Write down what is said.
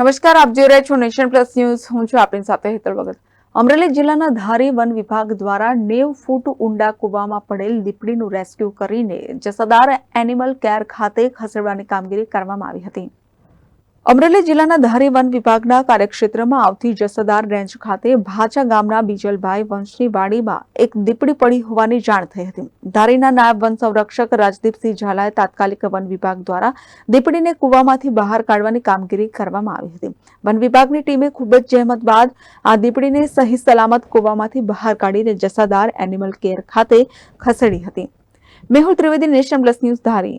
નમસ્કાર, આપ જોઈ રહ્યા છો નેશન પ્લસ ન્યૂઝ. હું છું આપની સાથે હેતલ વગર અમરેલી જિલ્લાના ધારી વન વિભાગ દ્વારા નેવ ફૂટ ઊંડા કૂવામાં પડેલ દીપડીનું રેસ્ક્યુ કરીને જસદાર એનિમલ કેર ખાતે ખસેડવાની કામગીરી કરવામાં આવી હતી. અમરેલી જિલ્લાના ધારી વન વિભાગના કાર્યક્ષેત્રમાં આવતી જસદાર રેન્જ ખાતે ભાચા ગામના બીજલભાઈ વંશની વાડીમાં એક દીપડી પડી હોવાની જાણ થઈ હતી. ધારીના નાયબ વન સંરક્ષક રાજદીપસિંહ ઝાલાએ તાત્કાલિક વન વિભાગ દ્વારા દીપડીને કૂવામાંથી બહાર કાઢવાની કામગીરી કરવામાં આવી હતી. વન વિભાગની ટીમે ખૂબ જ જહેમત બાદ આ દીપડીને સહી સલામત કૂવામાંથી બહાર કાઢીને જસાદાર એનિમલ કેર ખાતે ખસેડી હતી. Mehul Trivedi nation plus news Dhari.